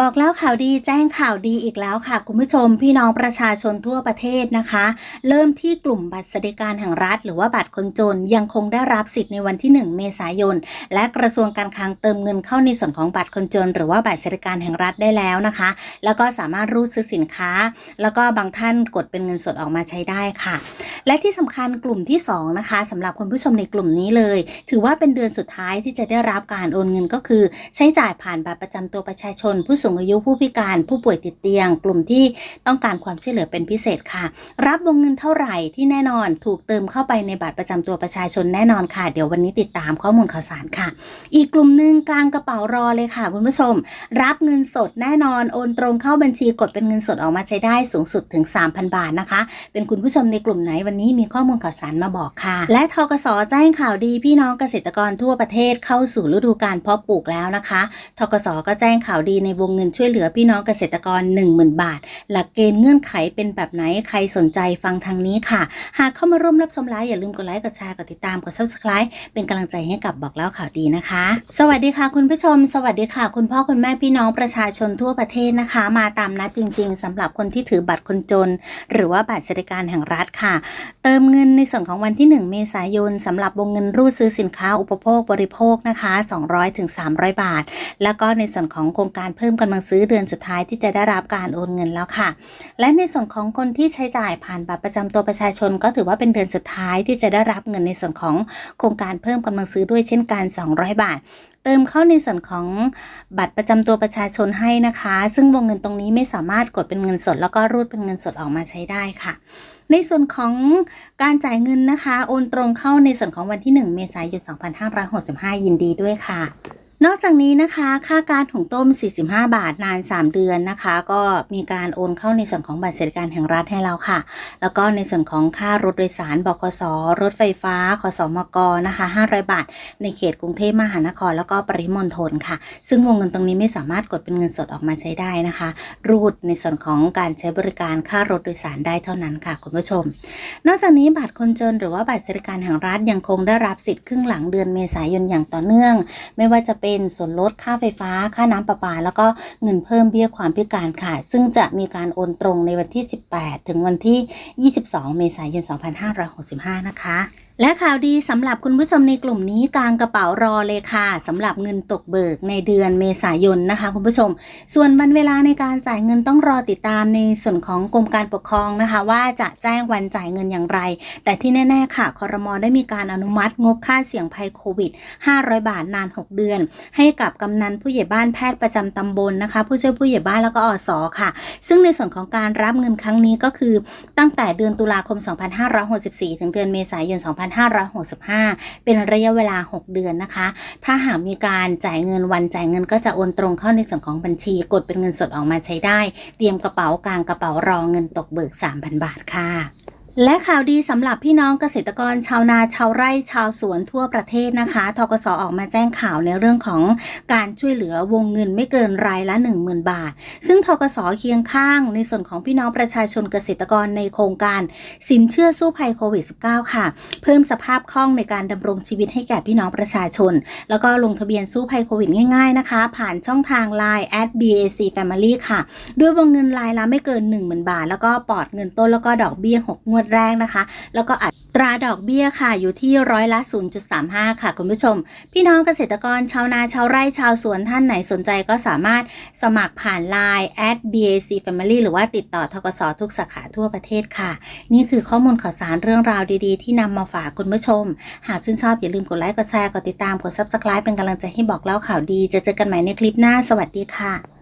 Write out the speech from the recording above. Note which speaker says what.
Speaker 1: บอกแล้วข่าวดีแจ้งข่าวดีอีกแล้วค่ะ คุณผู้ชมพี่น้องประชาชนทั่วประเทศนะคะ เริ่มที่กลุ่มบัตรสวัสดิการแห่งรัฐ หรือว่าบัตรคนจนยังคงได้รับสิทธิ์ในวันที่ 1 เมษายน และกระทรวงการคลังเติมเงินเข้าในส่วนของบัตรคนจน หรือว่าบัตรสวัสดิการแห่งรัฐได้แล้วนะคะ แล้วก็สามารถรูดซื้อสินค้า แล้วก็บางท่านกดเป็นเงินสดออกมาใช้ได้ค่ะ และที่สำคัญกลุ่มที่สองนะคะสำหรับคุณผู้ชมในกลุ่มนี้เลย ถือว่าเป็นเดือนสุดท้ายที่จะได้รับการโอนเงินก็คือ ใช้จ่ายผ่านบัตรประจำตัวประชาชนผู้สูงอายุผู้พิการผู้ป่วยติดเตียง กลุ่มที่ต้องการความช่วยเหลือเป็นพิเศษค่ะ รับวงเงินเท่าไหร่ที่แน่นอนถูกเติมเข้าไปในบัตรประจำตัวประชาชนแน่นอนค่ะ เดี๋ยววันนี้ติดตามข้อมูลข่าวสารค่ะ อีกกลุ่มหนึ่งกลางกระเป๋ารอเลยค่ะคุณผู้ชม รับเงินสดแน่นอนโอนตรงเข้าบัญชีกดเป็นเงินสดออกมาใช้ได้สูงสุดถึง 3,000 บาทนะคะ เป็นคุณผู้ชมในกลุ่มไหนวันนี้มีข้อมูลข่าวสารมาบอกค่ะ และทกสแจ้งข่าวดีพี่น้องเกษตรกรทั่วประเทศเข้าสู่ฤดูการเพาะปลูกแล้วนะคะทกสก็แจ้งข่าวดีในวงเงินช่วยเหลือพี่น้องเกษตรกร 10,000 บาท หลักเกณฑ์เงื่อนไขเป็นแบบไหนใครสนใจฟังทางนี้ค่ะ หากเข้ามาร่วมรับชมไลฟ์อย่าลืมกดไลค์กดแชร์กดติดตามกด subscribe เป็นกำลังใจให้กับบอกเล่าข่าวดีนะคะ สวัสดีค่ะคุณผู้ชม สวัสดีค่ะ คุณพ่อคุณแม่พี่น้องประชาชนทั่วประเทศนะคะ มาตามนัดจริง ๆสำหรับคนที่ถือบัตรคนจน หรือว่าบัตรสวัสดิการแห่งรัฐค่ะ เติมเงินในส่วนของวันที่ 1 เมษายนสำหรับวงเงินรูดซื้อสินค้าอุปโภคบริโภคนะคะ 200ถึง300 บาท แล้วก็ในส่วนของโครงการเพิ่มกำลังซื้อเดือนสุดท้ายที่จะได้รับการโอนเงินแล้วค่ะ และในส่วนของคนที่ใช้จ่ายผ่านบัตรประจำตัวประชาชน ก็ถือว่าเป็นเดือนสุดท้ายที่จะได้รับเงินในส่วนของโครงการเพิ่มกำลังซื้อด้วยเช่นกัน 200 บาทเติมเข้าในส่วนของบัตรประจำตัวประชาชนให้นะคะ ซึ่งวงเงินตรงนี้ไม่สามารถกดเป็นเงินสด แล้วก็รูดเป็นเงินสดออกมาใช้ได้ค่ะ ในส่วนของการจ่ายเงินนะคะ โอนตรงเข้าในส่วนของวันที่ 1 เมษายน 2565 ยินดีด้วยค่ะ นอกจากนี้นะคะ ค่าการถุงต้ม 45 บาทนาน 3 เดือนนะคะ ก็มีการโอนเข้าในส่วนของบัตรสวัสดิการแห่งรัฐให้เราค่ะ แล้วก็ในส่วนของค่ารถโดยสารบกสรถไฟฟ้าขสมกนะคะ 500 บาท ในเขตกรุงเทพมหานคร แล้วก็ปริมณฑลค่ะ ซึ่งวงเงินตรงนี้ไม่สามารถกดเป็นเงินสดออกมาใช้ได้นะคะ รูดในส่วนของการใช้บริการค่ารถโดยสารได้เท่านั้นค่ะคุณผู้ชม นอกจากนี้บัตรคนจนหรือว่าบัตรสวัสดิการแห่งรัฐยังคงได้รับสิทธิ์ครึ่งหลังเดือนเมษายนอย่างต่อเนื่อง ไม่ว่าจะเป็นส่วนลดค่าไฟฟ้า ค่าน้ำประปา แล้วก็เงินเพิ่มเบี้ยความพิการค่ะ ซึ่งจะมีการโอนตรงในวันที่ 18 ถึงวันที่ 22 เมษายน 2565 นะคะ และข่าวดีสำหรับคุณผู้ชมในกลุ่มนี้กลางกระเป๋ารอเลยค่ะสำหรับเงินตกเบิกในเดือนเมษายนนะคะ คุณผู้ชม ส่วนวันเวลาในการจ่ายเงินต้องรอติดตามในส่วนของกรมการปกครองนะคะ ว่าจะแจ้งวันจ่ายเงินอย่างไร แต่ที่แน่ ๆ ค่ะคอรมอได้มีการอนุมัติงบค่าเสี่ยงภัยโควิด 500 บาทนาน 6 เดือน ให้กับกำนันผู้ใหญ่บ้านแพทย์ประจำตำบลนะคะ ผู้ช่วยผู้ใหญ่บ้านแล้วก็อสค่ะ ซึ่งในส่วนของการรับเงินครั้งนี้ก็คือตั้งแต่เดือนตุลาคม 2564 ถึงเดือนเมษายน2565 เป็นระยะเวลา 6 เดือนนะคะ ถ้าหากมีการจ่ายเงินวันจ่ายเงินก็จะโอนตรงเข้าในส่วนของบัญชี กดเป็นเงินสดออกมาใช้ได้ เตรียมกระเป๋ากลางกระเป๋ารองเงินตกเบิก 3,000 บาทค่ะ และข่าวดีสำหรับพี่น้องเกษตรกรชาวนาชาวไร่ชาวสวนทั่วประเทศนะคะทกสออกมาแจ้งข่าวในเรื่องของการช่วยเหลือวงเงินไม่เกินรายละ 10,000 บาท ซึ่งทกสเคียงข้างในส่วนของพี่น้องประชาชนเกษตรกรในโครงการ สินเชื่อสู้ภัยโควิด -19 ค่ะ เพิ่มสภาพคล่องในการดำรงชีวิตให้แก่พี่น้องประชาชน แล้วก็ลงทะเบียนสู้ภัยโควิดง่ายๆนะคะ ผ่านช่องทาง Line at BAC Family ค่ะ ด้วยวงเงินรายละไม่เกิน 10,000 บาท แล้วก็ปลอดเงินต้นแล้วก็ดอกเบี้ย 6 งวดดแรกนะคะ แล้วก็อัตราดอกเบี้ยค่ะอยู่ที่ร้อยละ 0.35 ค่ะ คุณผู้ชม พี่น้องเกษตรกรชาวนาชาวไร่ชาวสวนท่านไหนสนใจก็สามารถสมัครผ่าน Line at BAC Family หรือว่าติดต่อทกสทุกสาขาทั่วประเทศค่ะ นี่คือข้อมูลข่าวสารเรื่องราวดีๆ ที่นำมาฝากคุณผู้ชม หากชื่นชอบอย่าลืมกดไลค์กดแชร์กดติดตามกด Subscribe เป็นกำลังใจให้บอกเล่าข่าวดี จะเจอกันใหม่ในคลิปหน้า สวัสดีค่ะ